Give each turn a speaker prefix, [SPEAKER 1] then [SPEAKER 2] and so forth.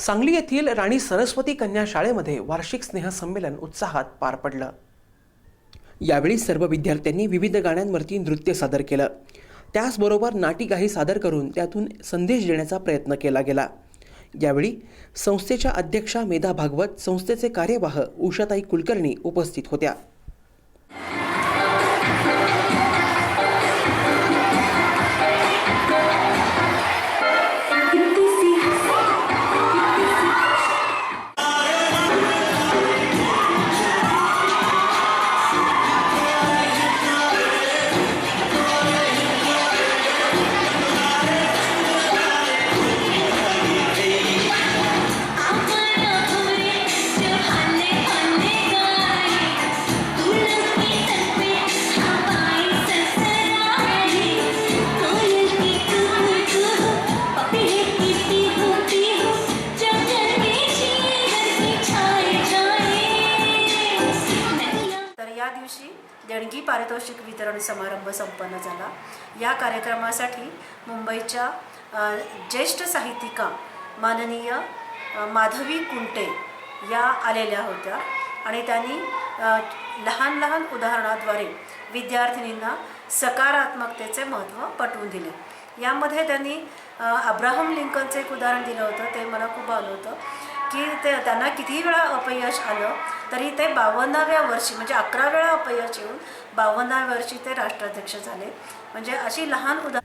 [SPEAKER 1] सांगली येथील राणी सरस्वती कन्या शाळेमध्ये वार्षिक स्नेहसंमेलन उत्साहात पार पडलं. यावेळी सर्व विद्यार्थ्यांनी विविध गाण्यांवरती नृत्य सादर केलं. त्याचबरोबर नाटिकाही सादर करून त्यातून संदेश देण्याचा प्रयत्न केला गेला. यावेळी संस्थेच्या अध्यक्षा मेधा भागवत संस्थेचे कार्यवाह उषाताई कुलकर्णी उपस्थित होत्या.
[SPEAKER 2] देणगी पारितोषिक वितरण समारंभ संपन्न झाला. या कार्यक्रमासाठी मुंबईच्या ज्येष्ठ साहित्यिका माननीय माधवी कुंटे या आलेल्या होत्या. आणि त्यांनी लहान लहान उदाहरणाद्वारे विद्यार्थिनींना सकारात्मकतेचे महत्त्व पटवून दिले. यामध्ये त्यांनी अब्राहम लिंकनचं एक उदाहरण दिलं होतं. ते मला खूप आलं होतं की ते त्यांना किती वेळा अपयश आलं तरी ते बावन्नाव्या वर्षी म्हणजे अकरा वेळा अपयश येऊन बावन्नाव्या वर्षी ते राष्ट्राध्यक्ष झाले. म्हणजे अशी लहान उदा